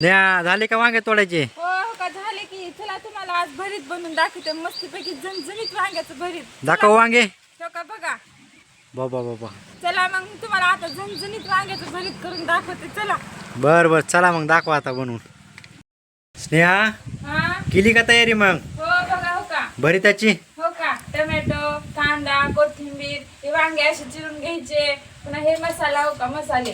न्या झाले का वांगे तोडायचे? हो हो का? झाले की. चला तुम्हाला आज भरीत बनवून दाखवते. मस्तपैकी झणझणीत वांग्याचं भरीत. दाखव वांगे. हो का? बघा. बाबा बाबा चला मग तुम्हाला आता झणझणीत वांग्याचं भरीत करून दाखवते. चला. बर बर. चला मग दाखवा आता बनवून. स्नेहा हा? केली का तयारी मग? हो बघा हो का? भरिताची? हो का? टोमॅटो कांदा कोथिंबीर हे वांगे असे चिरून घ्यायचे. पुन्हा हे मसाला हो का? मसाले.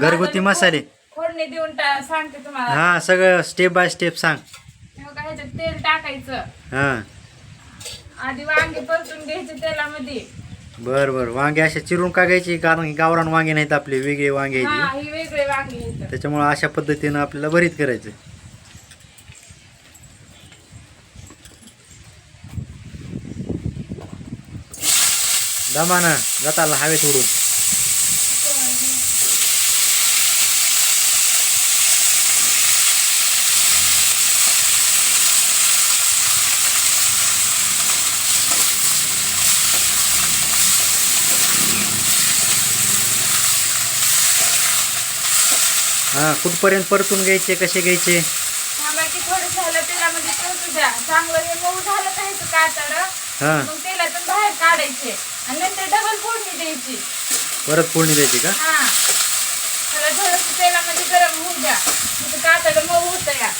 घरगुती मसाले. फोडणी देऊन टा- सांगते तुम्हाला. हा सगळं स्टेप बाय स्टेप सांग. हो ह्याच्यात तेल टाकायचं. हा. आधी वांगे परतून घ्यायचे तेलामध्ये. बर बर. वांगे असे चिरून का घ्यायची? कारण की गावरान वांगे नाहीत आपले वेगळे वांगे हा आहेत ही वेगळे वांगे त्याच्यामुळे अशा पद्धतीनं आपल्याला भरीत करायचं. दमानं जाताला हवेत उडून हा कुठपर्यंत परतून घ्यायचे कसे घ्यायचे? की थोडं झालं तेलामध्ये परतू द्या. चांगलं हे मऊ झालं हा. मग तेलातून बाहेर काढायचे. आणि नंतर डबल फोडणी द्यायची. परत फोडणी द्यायची का? हा. त्याला थोडस तेलामध्ये गरम होऊ द्या. म्हणजे कातड मऊ होत या.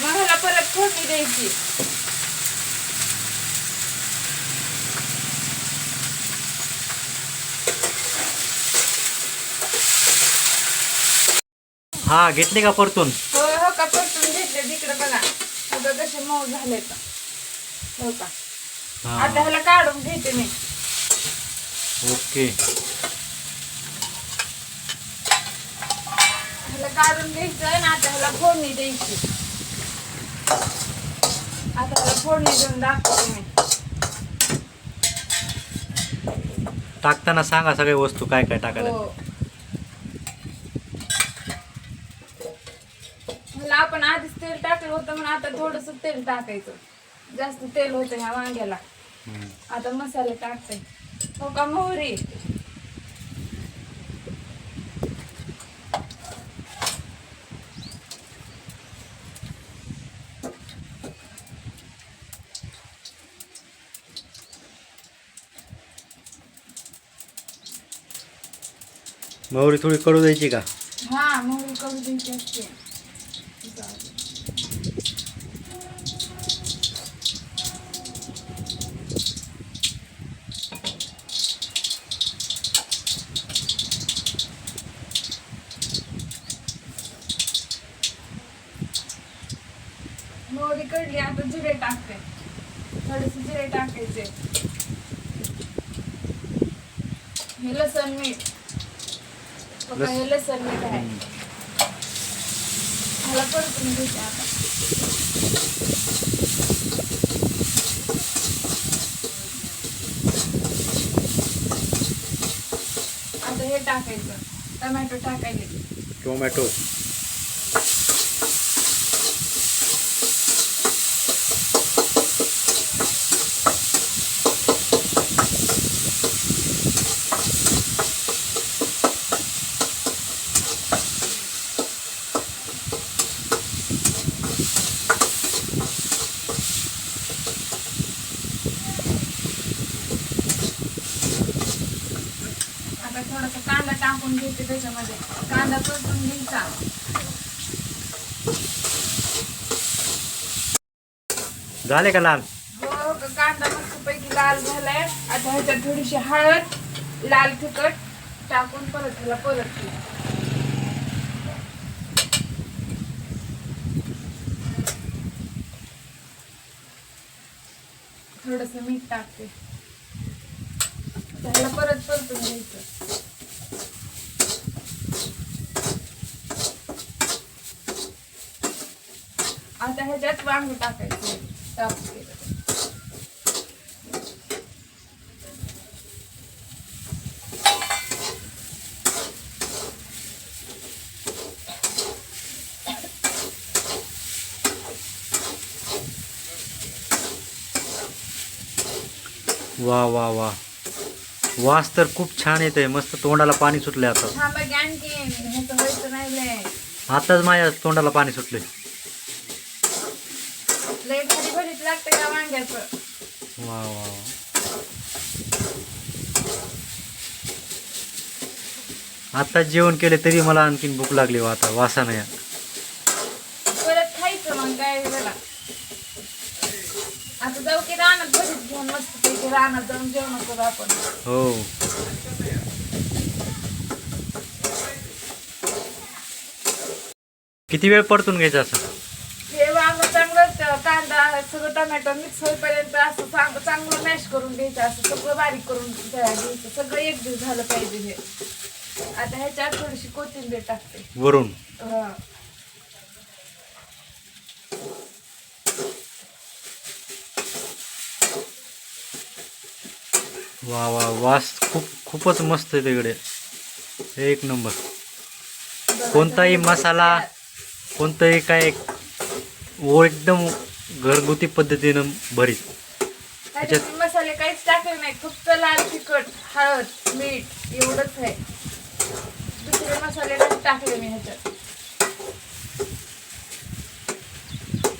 मग ह्याला परत फोडणी द्यायची. हा घेतले का परतून? हो हो का परतून घेतले तिकडे बघा. आता कसे मऊ झाले हो का? हा. आता ह्याला काढून घेते मी. ओके. ह्याला काढून घ्यायचं आणि आता ह्याला फोडणी द्यायची. आता ह्याला फोडणी देऊन दाखवते मी. टाकताना सांगा सगळे वस्तू काय काय टाकायला. हो ह्याला आपण आधीच तेल टाकलं होतं म्हणून आता थोडस तेल टाकायचं. जास्त तेल होतं ह्या वांग्याला. आता मसाले टाकते. हो का मोहरी? मोहरी थोडी कडू द्यायची का? हा मोहरी करू द्यायची असते. कडली आता जिरे टाकते. थोडेसे जिरे टाकायचे. हे लसण मीठ. बघा, हे लसण मीठ आहे. मला परतून घ्यायचे आता. आता हे टाकायचं. टोमॅटो टाकायचे. टोमॅटो आता थोडासा कांदा टाकून घ्यायचे त्याच्यामध्ये. कांदा परतून घ्यायचा. झाले का लाल? हो कांदा मस्तपैकी लाल झालाय. आता ह्याच्यात थोडीशी हळद लाल तिखट टाकून परत ह्याला परत थोडस मीठ टाकते. त्याला परत परतून घ्यायचं. आता ह्याच्यात वांग टाकायचं. टाकते वा वा वा. वास तर खूप छान येते मस्त तोंडाला पाणी सुटलंय आता. आताच माझ्या तोंडाला पाणी सुटलंय. वांग्याचं. वा वा. आता जेवण केले तरी मला आणखीन भूक लागली वा आता वासा नाही परत खायचं मग काय झाला आता जाऊ की रानात भरीत घेऊन मस्त पैकी रानात जाऊन जेवण करू आपण. हो. किती वेळ परतून घ्यायचं असं? हे वांग चांगलं कांदा सगळं टोमॅटो मिक्स होईपर्यंत असं चांग चांगलं मॅश करून घ्यायचं असं सगळं बारीक करून घ्यायचं. सगळं एक दिवस झालं पाहिजे हे. आता ह्याच्यात थोडीशी कोथिंबीर टाकते. वरून? हा. वा वा वास खूप खूपच मस्त आहे तिकडे. एक नंबर. कोणताही मसाला. कोणतंही काय ओ एकदम घरगुती पद्धतीनं भरीत. ह्याच्यात मी मसाले काहीच टाकले नाही. फक्त लाल तिखट हळद मीठ एवढंच आहे. दुसरे मसाले नाही टाकले मी ह्याच्यात.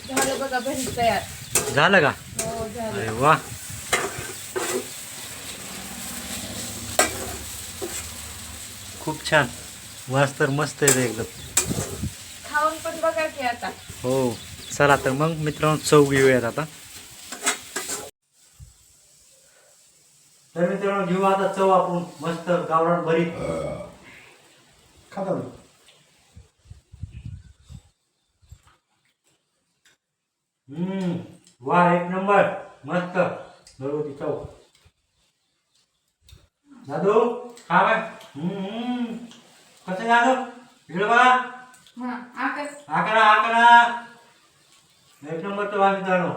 झालं बघा भरीत तयार. झालं का? हो झालं. अरे वा. खूप छान. वास तर मस्त आहे एकदम. खाऊन पण बघा की आता. हो. चला तर मग मित्रांनो चव घेऊयात आता तर मित्रांनो घेऊ आता चव आपण मस्त गावरान भरीत खाता हम्म वा एक नंबर मस्त घरगुती चव दादू खा बाय हम्म कसं दादू इकडे बघा हा आकाश એક નંબર તો વાંસદાનો